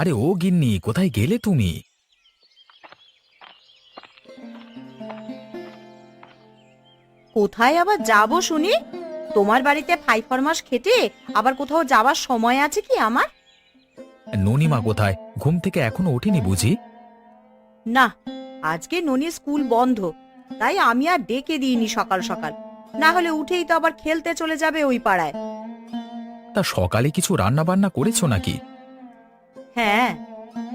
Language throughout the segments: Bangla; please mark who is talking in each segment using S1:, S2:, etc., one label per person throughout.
S1: আরে ও গিন্নি কোথায় গেলে তুমি?
S2: কোথায় আবার যাব শুনি? তোমার বাড়িতে ফাই ফরমাস খেটে আবার কোথাও যাওয়ার সময় আছে কি আমার?
S1: ননিমা কোথায়? ঘুম থেকে এখনও ওঠেনি বুঝি?
S2: না আজকে ননি স্কুল বন্ধ তাই আমি আর ডেকে দিইনি সকাল সকাল। না হলে উঠেই তো আবার খেলতে চলে যাবে ওই পাড়ায়।
S1: তা সকালে কিছু রান্না বান্না করেছ নাকি?
S2: হ্যাঁ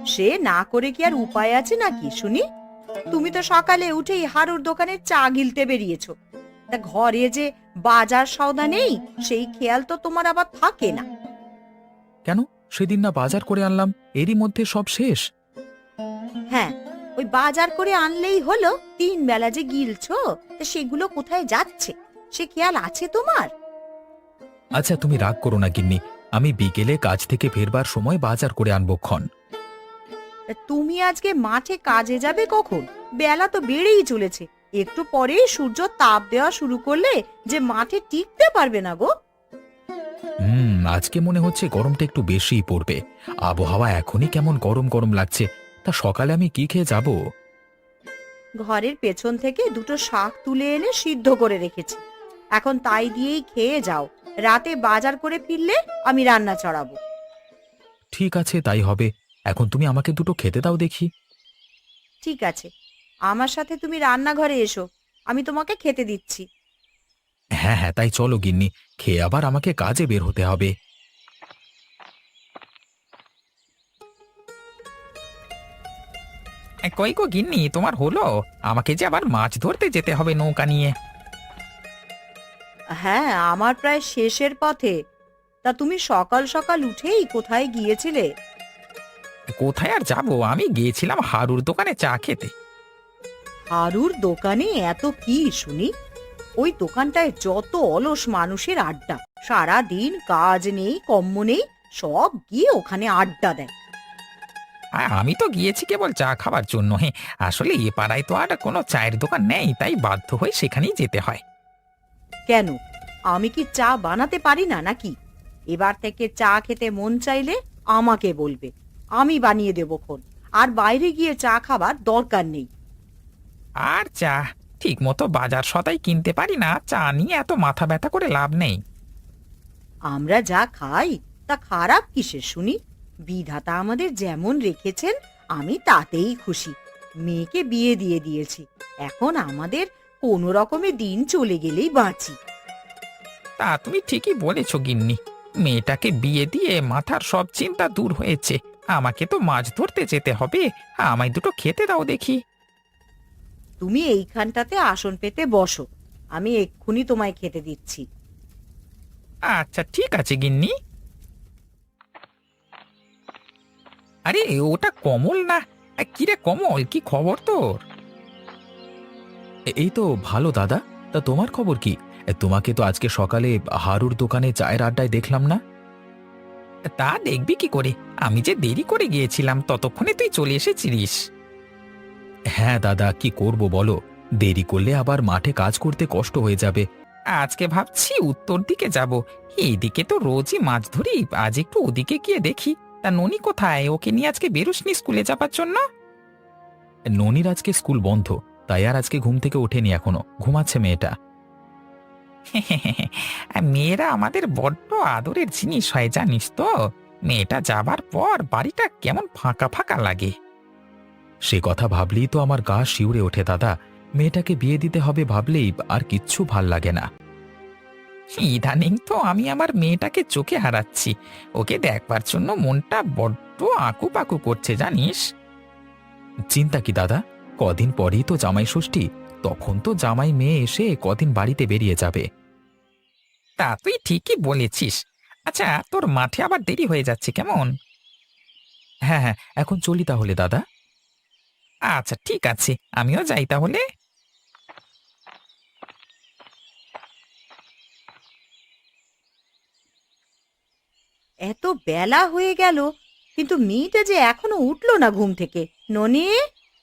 S2: সে না করে কি আর উপায় আছে নাকি শুনি? তুমি তো সকালে উঠেই হারুর দোকানে চা গিলতে বেরিয়েছো। তা ঘরে যে বাজার সওদা নেই সেই খেয়াল তো তোমার আবার থাকে না।
S1: কেন? সেদিন না বাজার করে আনলাম এরই মধ্যে সব শেষ।
S2: হ্যাঁ ওই বাজার করে আনলেই হলো তিন বেলা যে গিলছো তা সেগুলো কোথায় যাচ্ছে? সে খেয়াল আছে তোমার?
S1: আচ্ছা তুমি রাগ করো না গিন্নি। আমি বিকেলে কাজ থেকে ফেরবার সময় বাজার করে আনব ক্ষণ।
S2: তা তুমি আজকে মাঠে কাজে যাবে কখন? বেলা তো বেড়েই চলেছে। একটু পরেই সূর্য তাপ দেওয়া শুরু করলে যে মাঠে টিকতে পারবে না গো।
S1: হুম আজকে মনে হচ্ছে গরমটা একটু বেশিই পড়বে। আবহাওয়া এখনই কেমন গরম গরম লাগছে। তা সকালে আমি কি খেয়ে যাব?
S2: ঘরের পেছন থেকে দুটো শাক তুলে এনে সিদ্ধ করে রেখেছি। এখন তাই দিয়েই খেয়ে যাও। রাতে বাজার করে ফিরলে আমি রান্না চড়াবো।
S1: ঠিক আছে তাই হবে। এখন তুমি আমাকে দুটো খেতে দাও দেখি।
S2: ঠিক আছে। আমার সাথে তুমি রান্নাঘরে এসো। আমি তোমাকে খেতে দিচ্ছি।
S1: হ্যাঁ হ্যাঁ তাই চলো গিন্নি। খেয়ে আবার আমাকে কাজে বের হতে হবে।
S3: কই গো গিন্নি তোমার হলো? আমাকে যে আবার মাছ ধরতে যেতে হবে নৌকা নিয়ে।
S2: হ্যাঁ আমার প্রায় শেষের পথে। তা তুমি সকাল সকাল উঠেই কোথায় গিয়েছিলে?
S3: কোথায় আর যাব? আমি গিয়েছিলাম হারুর দোকানে চা খেতে।
S2: হারুর দোকানে? এত কি শুনি? ওই দোকানটায় যত অলস মানুষের আড্ডা। সারা দিন কাজ নেই কম্ম নেই সব গিয়ে ওখানে আড্ডা দেয়।
S3: আর আমি তো গিয়েছি কেবল চা খাবার জন্য। হ্যাঁ আসলে এ পাড়ায় তো আর কোনো চায়ের দোকান নেই তাই বাধ্য হয়ে সেখানেই যেতে হয়।
S2: কেন? আমি কি চা বানাতে পারি না নাকি? এবার থেকে চা খেতে মন চাইলে আমাকে বলবে। আমি বানিয়ে দেবো খন। আর বাইরে গিয়ে চা খাবার দরকার নেই।
S3: আর চা? ঠিক মতো বাজার সদাই কিনতে পারি না। চা নিয়ে এত মাথা ব্যথা করে লাভ নেই।
S2: আমরা যা খাই তা খারাপ কিসের শুনি? বিধাতা আমাদের যেমন রেখেছেন আমি তাতেই খুশি। মেয়েকে বিয়ে দিয়ে দিয়েছি। এখন আমাদের কোনো রকমে দিন চলে গেলেই বাঁচি।
S3: তা তুমি ঠিকই বলেছ গিন্নি। মেয়েটাকে বিয়ে দিয়ে মাথার সব চিন্তা দূর হয়েছে। আমাকে তো মাছ ধরতে যেতে হবে। আমায় দুটো খেতে দাও দেখি।
S2: তুমি এইখানটাতে আসন পেতে বসো। আমি এক্ষুনি তোমায় খেতে দিচ্ছি।
S3: আচ্ছা ঠিক আছে গিন্নি। আরে ওটা কমল না? আ, কিরে কমল কি খবর তোর?
S1: এই তো ভালো, দাদা। তা তোমার খবর কি? তোমাকে তো আজকে সকালে হারুর দোকানে চায়ের আড্ডায় দেখলাম না?
S3: তা দেখবি কি করে? আমি যে দেরি করে গিয়েছিলাম, ততক্ষণে তুই চলে এসেছিলিস।
S1: হ্যাঁ দাদা, কি করব বলো? দেরি করলে আবার মাঠে কাজ করতে কষ্ট হয়ে যাবে।
S3: আজকে ভাবছি উত্তর দিকে যাব। এইদিকে তো রোজই মাছ ধরি, আজ একটু ওদিকে গিয়ে দেখি। তা ননি কোথায়? ওকে নিয়ে আজকে বেরোসনি স্কুলে যাবার জন্য?
S1: ননির আজকে স্কুল বন্ধ। তাই আর আজকে ঘুম থেকে ওঠেনি এখনও। ঘুমাচ্ছে মেয়েটা।
S3: মেয়েরা আমাদের বড্ড আদরের জিনিস হয় জানিস তো? মেয়েটা যাবার পর বাড়িটা কেমন ফাঁকা ফাঁকা লাগে।
S1: সে কথা ভাবলেই তো আমার গা শিউরে ওঠে দাদা। মেয়েটাকে বিয়ে দিতে হবে ভাবলেই আর কিচ্ছু ভালো লাগে না।
S3: ইদানিং তো আমি আমার মেয়েটাকে চোখে হারাচ্ছি। ওকে দেখবার জন্য মনটা বড্ড আঁকু পাকু করছে জানিস?
S1: চিন্তা কি দাদা? কদিন পরেই তো জামাই ষষ্ঠী, তখন তো জামাই মেয়ে এসে কদিন বাড়িতে বেরিয়ে যাবে।
S3: তা তুই ঠিকই বলেছিস। আচ্ছা তোর মাঠে আবার দেরি হয়ে যাচ্ছে কেমন?
S1: হ্যাঁ হ্যাঁ এখন চলি তাহলে, দাদা।
S3: আচ্ছা ঠিক আছে, আমিও যাই তাহলে।
S2: এত বেলা হয়ে গেল, কিন্তু মেয়েটা যে এখনও উঠল না ঘুম থেকে। ননি?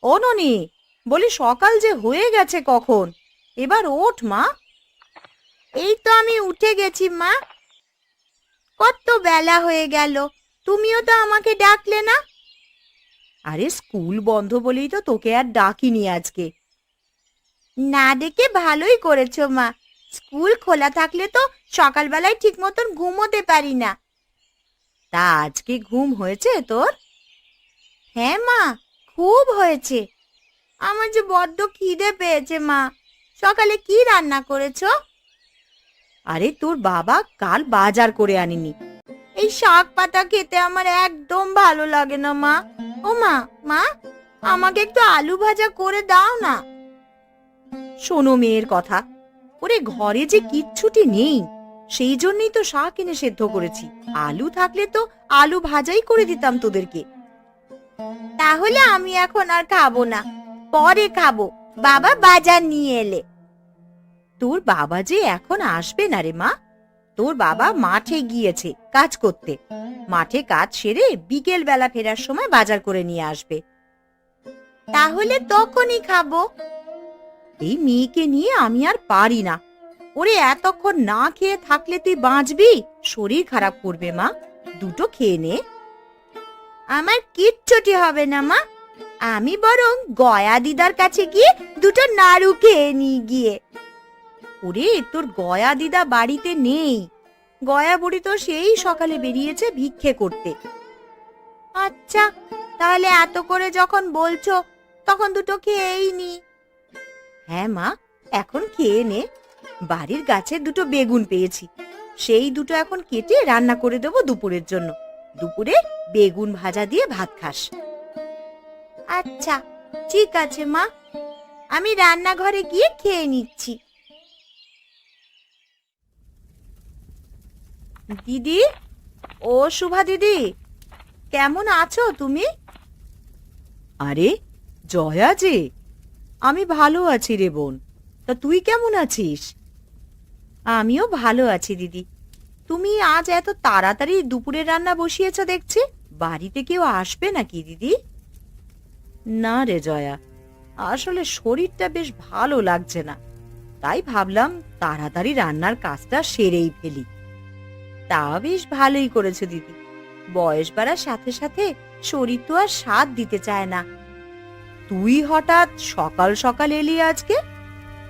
S2: ও ননি, বলি সকাল যে হয়ে গেছে কখন? এবার ওঠ মা। এই তো আমি উঠে গেছি মা। কত বেলা হয়ে গেল, তুমিও তো আমাকে ডাকলে না। আরে স্কুল বন্ধ বলেই তো তোকে আর ডাকিনি আজকে। না ডেকে ভালোই করেছ মা। স্কুল খোলা থাকলে তো সকালবেলায় ঠিক মতন ঘুমোতে পারি না। তা আজকে ঘুম হয়েছে তোর? হ্যাঁ মা। খুব হয়েছে। আমার যে বড্ড খিদে পেয়েছে মা। সকালে কি রান্না করেছ? আরে তোর বাবা কাল বাজার করে আনিনি। এই শাক পাতা খেতে আমার একদম ভালো লাগে না মা। ও মা মা আমাকে একটু আলু ভাজা করে দাও না। শোনো মেয়ের কথা ওরে ঘরে যে কিচ্ছুটি নেই সেই জন্যই তো শাক এনে সেদ্ধ করেছি। আলু থাকলে তো আলু ভাজাই করে দিতাম তোদেরকে। তাহলে আমি এখন আর খাব না। পরে খাব। বাবা বাজার নিয়ে এলে। তোর বাবা যে এখন আসবে না রে মা। তোর বাবা মাঠে গিয়েছে কাজ করতে। মাঠে কাজ সেরে বিকেল বেলা ফেরার সময় বাজার করে নিয়ে আসবে। তাহলে তখনই খাব। এই মেয়েকে নিয়ে আমি আর পারি না। ওরে এতক্ষণ না খেয়ে থাকলে তুই বাঁচবি? শরীর খারাপ করবে মা। দুটো খেয়ে নে। আমার কিচ্ছুটি হবে না, মা। আমি বরং গয়া দিদার কাছে গিয়ে দুটো নাড়ু খেয়ে নি গিয়ে। ওরে, তোর গয়া দিদা বাড়িতে নেই। গয়া বুড়ি তো সেই সকালে বেরিয়েছে ভিক্ষে করতে। আচ্ছা তাহলে এত করে যখন বলছো, তখন দুটো খেয়েই নি। হ্যাঁ মা, এখন খেয়ে নে। বাড়ির গাছে দুটো বেগুন পেয়েছি। সেই দুটো এখন কেটে রান্না করে দেবো দুপুরের জন্য। দুপুরে বেগুন ভাজা দিয়ে ভাত খাস। আচ্ছা ঠিক আছে মা। আমি রান্নাঘরে গিয়ে খেয়ে নিচ্ছি। দিদি, ও শুভা দিদি, কেমন আছো তুমি? আরে, জয়া যে, আমি ভালো আছি রে বোন। তা তুই কেমন আছিস? আমিও ভালো আছি দিদি। তুমি আজ এত তাড়াতাড়ি দুপুরের রান্না বসিয়েছ দেখছি। বাড়িতে কেউ আসবে নাকি, দিদি? না রে জয়া, আসলে শরীরটা বেশ ভালো লাগছে না। তাই ভাবলাম তাড়াতাড়ি রান্নার কাজটা সেরেই ফেলি। তা বেশ ভালোই করেছ, দিদি। বয়স বাড়ার সাথে সাথে শরীর তো আর স্বাদ দিতে চায় না। তুই হঠাৎ সকাল সকাল এলি আজকে?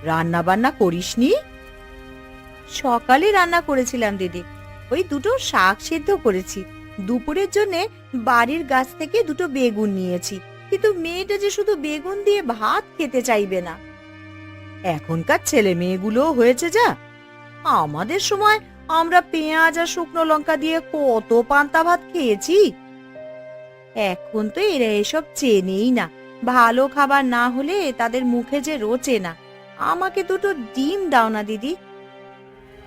S2: রান্না বান্না করিসনি? সকালে রান্না করেছিলাম, দিদি। ওই দুটো শাক সেদ্ধ করেছি। দুপুরের জন্য বাড়ির গাছ থেকে দুটো বেগুন নিয়েছি। কিন্তু মেয়েটা যে শুধু বেগুন দিয়ে ভাত খেতে চাইবে না। এখনকার ছেলে মেয়েগুলো হয়েছে যা। আমাদের সময় আমরা পেঁয়াজ আর শুকনো লঙ্কা দিয়ে কত পান্তা ভাত খেয়েছি। এখন তো এরা এসব চেনেই না। ভালো খাবার না হলে তাদের মুখে যে রোচে না। আমাকে দুটো ডিম দাও না, দিদি।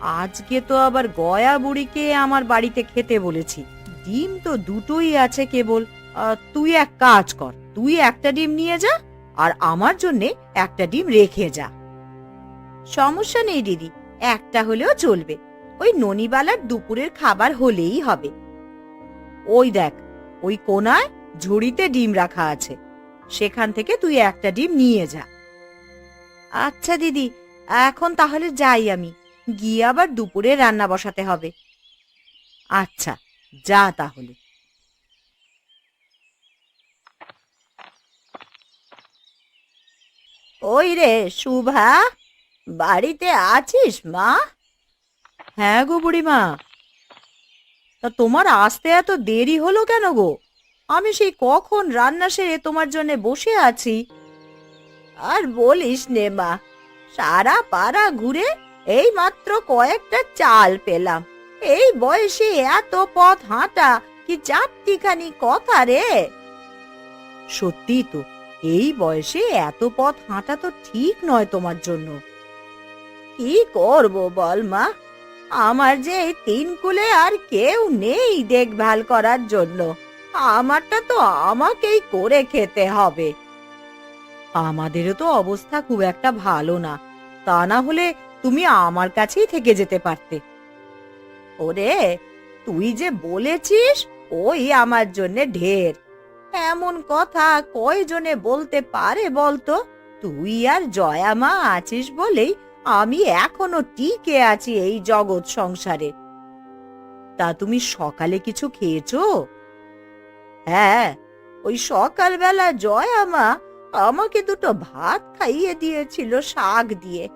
S2: আজকে তো আবার গয়া বুড়িকে আমার বাড়িতে খেতে বলেছি। ডিম তো দুটোই আছে কেবল। তুই এক কাজ কর, তুই একটা ডিম নিয়ে যা আর আমার জন্যে একটা ডিম রেখে যা। সমস্যা নেই দিদি, একটা হলেও চলবে। ওই ননিবালার দুপুরের খাবার হলেই হবে। ওই দেখ, ওই কোনায় ঝুড়িতে ডিম রাখা আছে। সেখান থেকে তুই একটা ডিম নিয়ে যা। আচ্ছা দিদি, এখন তাহলে যাই আমি। গিয়ে আবার দুপুরে রান্না বসাতে হবে। আচ্ছা যা তাহলে। ওই রে, শুভা, বাড়িতে আছিস মা? হ্যাঁ গো বুড়িমা। তা তোমার আসতে এত দেরি হলো কেন গো? আমি সেই কখন রান্না সেরে তোমার জন্য বসে আছি। আর বলিস নে মা, সারা পাড়া ঘুরে এই মাত্র কয়েকটা চাল পেলাম। এই বয়সে এত পথ হাঁটা কি চারটিখানি কথা রে? সত্যি তো, এই বয়সে এত পথ হাঁটা তো ঠিক নয় তোমার জন্য। কি করব বল মা? আমার যে এই তিন কুলে আর কেউ নেই দেখভাল করার জন্য। আমারটা তো আমাকেই করে খেতে হবে। আমাদেরও তো অবস্থা খুব একটা ভালো না। তা না হলে তুমি আমার কাছেই থেকে যেতে পারতে। ওরে, তুই যে বলেছিস, ওই আমার জন্য ঢের। এমন কথা কয়জনে বলতে পারে বলতো? তুই আর জয়া মা আছিস বলেই আমি এখনও টিকে আছি এই জগৎ সংসারে। তা তুমি সকালে কিছু খেয়েছো? হ্যাঁ ওই সকালবেলা জয়া মা আমাকে দুটো ভাত খাইয়ে দিয়েছিল শাক দিয়ে।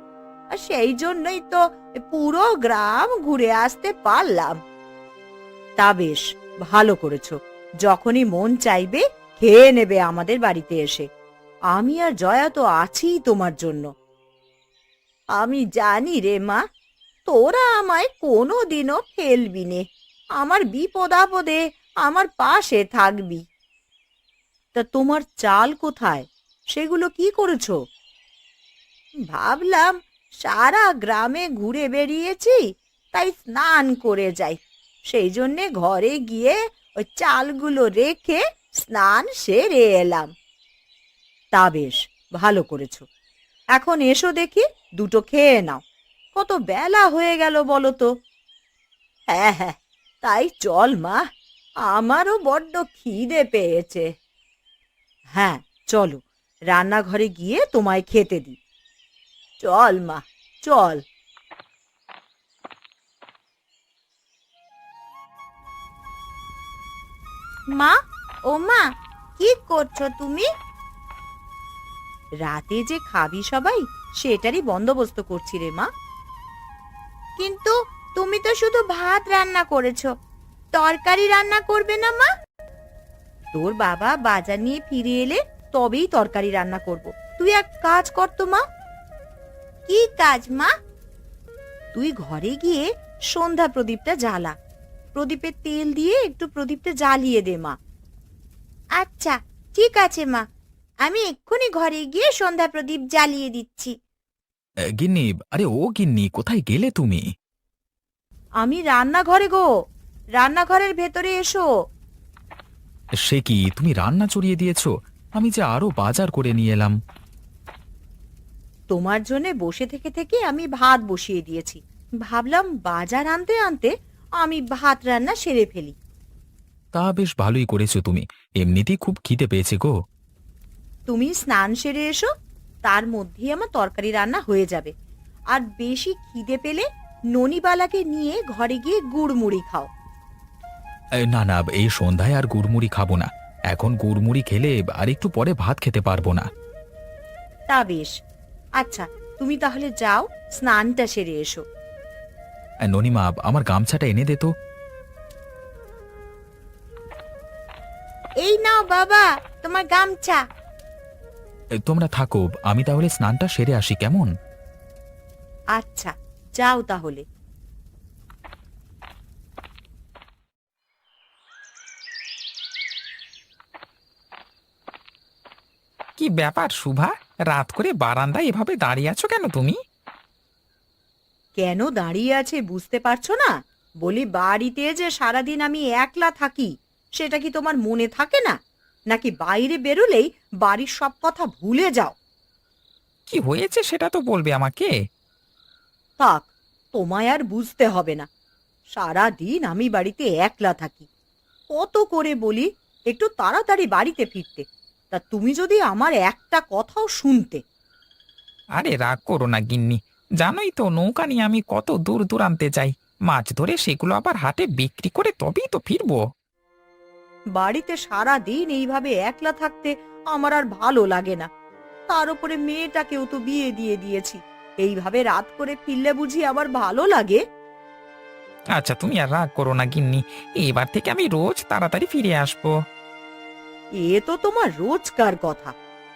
S2: আর সেই জন্যই তো পুরো গ্রাম ঘুরে আসতে পারলাম। তা বেশ, ভালো করেছ। যখনই মন চাইবে, খেয়ে নেবে আমাদের বাড়িতে এসে। আমি আর জয়া তো আছিই তোমার জন্য। আমি জানি রে মা, তোরা আমায় কোনো দিনও ফেলবি নে। আমার বিপদ আপদে আমার পাশে থাকবি। তা তোমার চাল কোথায়? সেগুলো কি করেছ? ভাবলাম সারা গ্রামে ঘুরে বেরিয়েছি তাই স্নান করে যাই। সেই জন্যে ঘরে গিয়ে ওই চালগুলো রেখে স্নান সেরে এলাম। তা বেশ, ভালো করেছ। এখন এসো দেখি, দুটো খেয়ে নাও। কত বেলা হয়ে গেল বলো তো হ্যাঁ হ্যাঁ তাই চল মা, আমারও বড্ড খিদে পেয়েছে। হ্যাঁ চলো, রান্নাঘরে গিয়ে তোমায় খেতে দিই। চল মা চল। মা ও মা কি করছ তুমি? রাতে যে খাবি সবাই সেটারই বন্দোবস্ত করছি রে মা। কিন্তু তুমি তো শুধু ভাত রান্না করেছ তরকারি রান্না করবে না মা? তোর বাবা বাজার নিয়ে ফিরে এলে তবেই তরকারি রান্না করব। তুই এক কাজ কর তো মা কি কাজ মা? তুই ঘরে গিয়ে সন্ধ্যা প্রদীপটা জ্বালা। প্রদীপের তেল দিয়ে একটু প্রদীপটা জ্বালিয়ে দে মা। আচ্ছা ঠিক আছে মা। আমি এক্ষুনি ঘরে গিয়ে সন্ধ্যা প্রদীপ জ্বালিয়ে দিচ্ছি।
S1: এ, গিন্নি আরে ও গিন্নি কোথায় গেলে তুমি?
S2: আমি রান্নাঘরে গো। রান্নাঘরের ভেতরে এসো।
S1: সে কি তুমি রান্না চড়িয়ে দিয়েছ? আমি যে আরও বাজার করে নিয়ে এলাম।
S2: তোমার জন্য বসে থেকে থেকে আমি ভাত বসিয়ে দিয়েছি। ভাবলাম বাজার আনতে আনতে আমি ভাত রান্না সেরে ফেলি।
S1: তা বেশ ভালোই করেছ তুমি। এমনিতেই খুব খিদে পেয়েছে গো।
S2: তুমি স্নান সেরে এসো তার মধ্যেই আমার তরকারি রান্না হয়ে যাবে। আর বেশি খিদে পেলে ননিবালাকে নিয়ে ঘরে গিয়ে গুড় মুড়ি খাও।
S1: এ, না না এই সন্ধ্যায় আর গুড়মুড়ি খাব না। এখন গুড়মুড়ি খেলে আর একটু পরে ভাত খেতে পারব না।
S2: তা বেশ। আচ্ছা তুমি তাহলে যাও স্নানটা সেরে এসো।
S1: ননিমা আমার গামছাটা এনে দে তো।
S2: এই নাও বাবা তোমার গামছা।
S1: তোমরা থাকো আমি তাহলে স্নানটা সেরে আসি কেমন?
S2: আচ্ছা যাও তাহলে।
S3: ব্যাপার শুভা রাত করে বারান্দায় এভাবে দাঁড়িয়ে আছো কেন তুমি?
S2: কেন দাঁড়িয়ে আছে বুঝতে পারছ না? বলি বাড়িতে যে সারাদিন আমি একলা থাকি সেটা কি তোমার মনে থাকে না? নাকি বাইরে বেরোলেই বাড়ির সব কথা ভুলে যাও?
S3: কি হয়েছে সেটা তো বলবে আমাকে।
S2: থাক তোমায় আর বুঝতে হবে না। সারা দিন আমি বাড়িতে একলা থাকি। কত করে বলি একটু তাড়াতাড়ি বাড়িতে ফিরতে। তা তুমি যদি আমার একটা কথাও শুনতে।
S3: আরে রাগ করো না গিন্নি। জানোই তো নৌকা নিয়ে আমি কত দূর দূরান্তে যাই। মাছ ধরে সেগুলো আবার হাটে বিক্রি করে তবেই তো ফিরবো।
S2: বাড়িতে সারা দিন এইভাবে একলা থাকতে আমার আর ভালো লাগে না। তার উপরে মেয়েটাকেও তো বিয়ে দিয়ে দিয়েছি। এইভাবে রাত করে ফিরলে বুঝি আবার ভালো লাগে।
S3: আচ্ছা তুমি আর রাগ করো না গিন্নি। এবার থেকে আমি রোজ তাড়াতাড়ি ফিরে আসব।
S2: এ তো তোমার রোজকার কথা।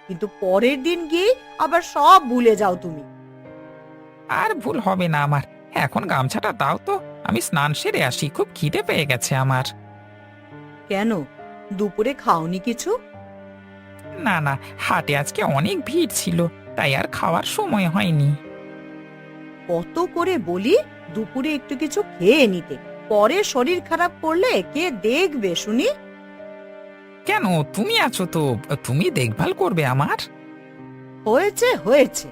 S2: কিন্তু পরের দিন গিয়ে আবার সব ভুলে যাও তুমি।
S3: আর ভুল হবে না আমার। এখন গামছাটা দাও তো। আমি স্নান সেরে আসি। খুব খিদে পেয়ে গেছে আমার।
S2: কেন? দুপুরে খাওনি কিছু?
S3: না না। হাটে আজকে অনেক ভিড় ছিল। তাই আর খাওয়ার সময় হয়নি।
S2: কত করে বলি? দুপুরে একটু কিছু খেয়ে নিতে। পরে শরীর খারাপ করলে কে দেখবে শুনি?
S3: কেন? তুমি আছো তো। তুমি দেখভাল করবে আমার?
S2: হয়েছে হয়েছে।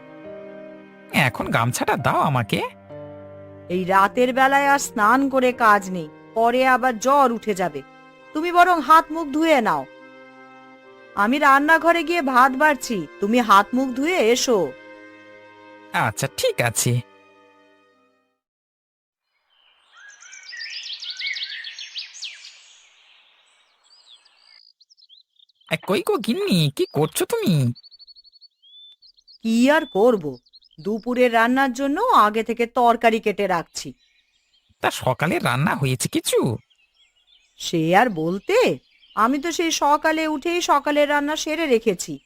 S3: এখন গামছাটা দাও আমাকে।
S2: এই রাতের বেলায় আর স্নান করে কাজ নেই। পরে আবার জ্বর উঠে যাবে। তুমি বরং হাত মুখ ধুয়ে নাও। আমি রান্নাঘরে গিয়ে ভাত বাড়ছি। তুমি হাত মুখ ধুয়ে এসো।
S3: আচ্ছা ঠিক আছে। এ, কই গো গিন্নি কি করছ তুমি?
S2: কি আর করব? দুপুরের রান্নার জন্য আগে থেকে তরকারি কেটে রাখছি।
S3: তা সকালে রান্না হয়েছে কিছু?
S2: সে আর বলতে আমি তো সেই সকালে উঠেই সকালের রান্না সেরে রেখেছি।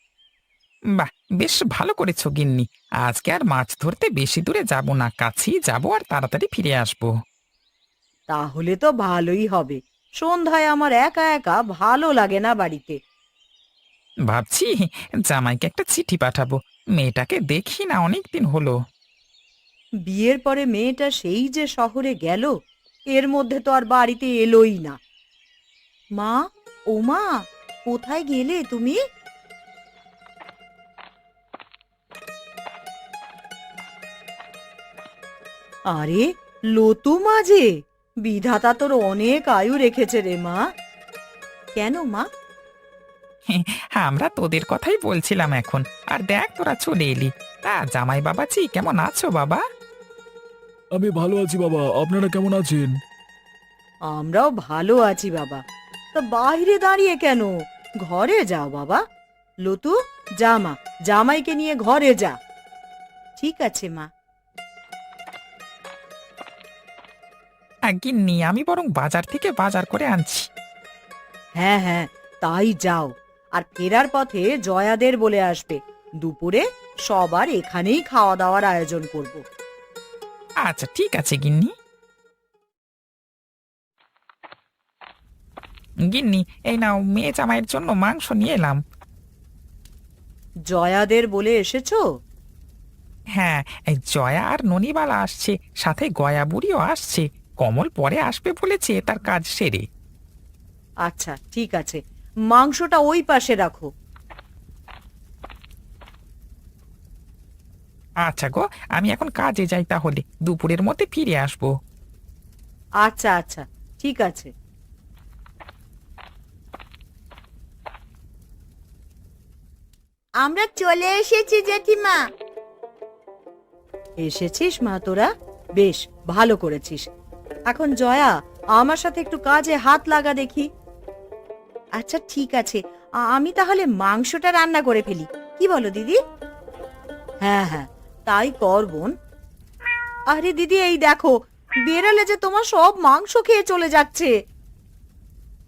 S3: বাহ বেশ ভালো করেছ গিন্নি। আজকে আর মাছ ধরতে বেশি দূরে যাব না কাছেই যাব আর তাড়াতাড়ি ফিরে আসব।
S2: তাহলে তো ভালোই হবে। সন্ধ্যায় আমার একা একা ভালো লাগে না বাড়িতে।
S3: ভাবছি জামাইকে একটা চিঠি পাঠাবো। মেয়েটাকে দেখি না অনেক দিন হলো।
S2: বিয়ের পরে মেয়েটা সেই যে শহরে গেল, এর মধ্যে তো আর বাড়িতে এলোই না। মা, ও মা, কোথায় গেলে তুমি? আরে, লতু মাঝে বিধাতা তোর অনেক আয়ু রেখেছে রে মা। কেন মা?
S3: আমরা তোদের কথাই বলছিলাম এখন। আর দেখ তোরা চলে এলি। তা জামাই বাবাজি কেমন আছো বাবা?
S1: আমি ভালো আছি বাবা। আপনারা কেমন আছেন?
S2: আমরাও ভালো আছি বাবা। তা বাইরে দাঁড়িয়ে কেন? ঘরে যাও বাবা। লতু জামা জামাইকে নিয়ে ঘরে যা। ঠিক আছে মা।
S3: আহ, গিন্নি আমি বরং বাজার থেকে বাজার করে আনছি।
S2: হ্যাঁ হ্যাঁ তাই যাও। আর ফেরার পথে জয়াদের বলে আসবে। দুপুরে সবার এখানেই খাওয়া দাওয়ার আয়োজন করব।
S3: আচ্ছা ঠিক আছে গিন্নি। গিন্নি এই নাও মেয়ে জামাইয়ের জন্য মাংস নিয়ে এলাম।
S2: জয়াদের বলে এসেছ?
S3: হ্যাঁ এই জয়া আর ননিবালা আসছে সাথে গয়া বুড়িও আসছে। কমল পরে আসবে বলেছে তার কাজ সেরে।
S2: আচ্ছা ঠিক আছে। মাংসটা ওই পাশে রাখো।
S3: আচ্ছা গো আমি এখন কাজে যাই তাহলে। দুপুরের মধ্যে ফিরে আসব।
S2: আচ্ছা আচ্ছা ঠিক আছে।
S4: আমরা চলে এসেছি জেঠিমা।
S2: এসেছিস মা তোরা? বেশ ভালো করেছিস। এখন জয়া আমার সাথে একটু কাজে হাত লাগা দেখি। আচ্ছা ঠিক আছে। আমি তাহলে মাংসটা রান্না করে ফেলি। কি বলো, দিদি? হ্যাঁ হ্যাঁ তাই কর, বোন। আরে, দিদি, এই দেখো, বেড়ালে যে তোমার সব মাংস খেয়ে চলে যাচ্ছে।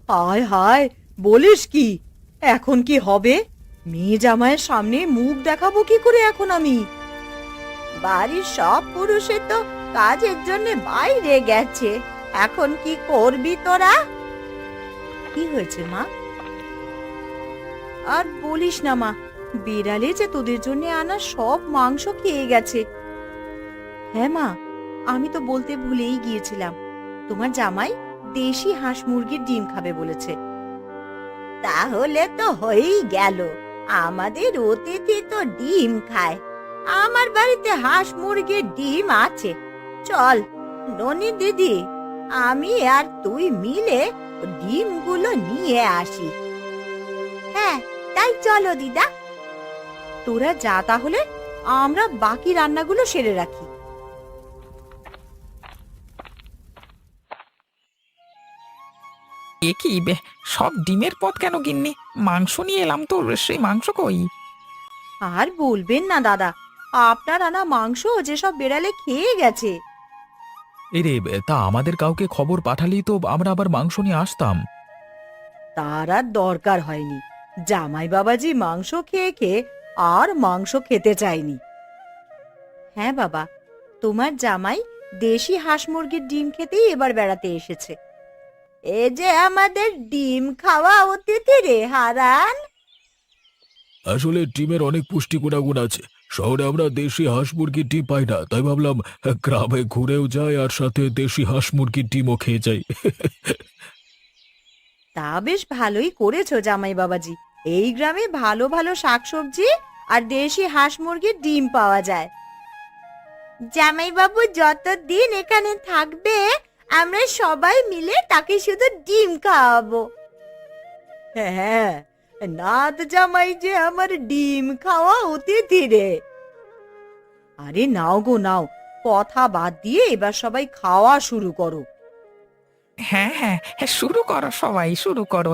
S2: হায় হায়, বলিস কি? এখন কি হবে? মেয়ে জামায়ের সামনে মুখ দেখাবো কি করে এখন আমি?
S4: বাড়ির সব পুরুষে তো কাজের জন্য বাইরে গেছে। এখন কি করবি তোরা?
S2: কি হয়েছে, মা? আর বলিস না, মা, বিড়ালে যে তোদের জন্য আনা সব মাংস খেয়ে গেছে। হ্যাঁ মা, আমি তো বলতে ভুলেই গিয়েছিলাম। তোমার জামাই দেশি হাঁস মুরগির ডিম খাবে বলেছে।
S4: তাহলে তো হয়েই গেল। আমাদের অতিথি তো ডিম খায়। আমার বাড়িতে হাঁস মুরগির ডিম আছে। চল, ননি দিদি, আমি আর তুই মিলে ডিমগুলো নিয়ে আসি। হ্যাঁ তাই চলো দিদা।
S2: তোরা যা তাহলে আমরা বাকি রান্নাগুলো সেরে রাখি।
S3: এ কি বে সব ডিমের পদ কেন গিন্নি? মাংস নিয়ে এলাম তো সেই মাংস কই?
S2: আর বলবেন না দাদা। আপনার আনা মাংস যেসব বেড়ালে খেয়ে গেছে।
S1: এরে তা আমাদের কাউকে খবর পাঠালেই তো আমরা আবার মাংস নিয়ে আসতাম।
S2: তার আর দরকার হয়নি। জামাই বাবাজি মাংস খেয়ে খেয়ে আর মাংস খেতে চায়নি। হ্যাঁ বাবা তোমার জামাই দেশি হাঁস মুরগির ডিম খেতেই এবার বেড়াতে এসেছে।
S4: এ যে আমাদের ডিম খাওয়া অতিথি রে হারান।
S5: আসলে ডিমের অনেক পুষ্টি গুণাগুণ আছে। শহরে আমরা দেশি হাঁস মুরগির ডিম পাই না তাই ভাবলাম গ্রামে ঘুরেও যাই আর সাথে দেশি হাঁস মুরগির ডিমও খেয়ে যাই।
S2: তা বেশ ভালোই করেছ জামাই বাবাজি। এই গ্রামে ভালো ভালো শাকসবজি আর দেশি হাঁস মুরগির ডিম পাওয়া যায়।
S4: জামাইবাবু যতদিন এখানে থাকবে আমরা সবাই মিলে তাকে শুধু ডিম খাওয়াবো।
S2: হ্যাঁ নাত জামাই যে আমার ডিম খাওয়া অতিথি রে আরে নাও গো নাও কথা বাদ দিয়ে এবার সবাই খাওয়া শুরু করো
S3: হ্যাঁ হ্যাঁ শুরু করো সবাই শুরু করো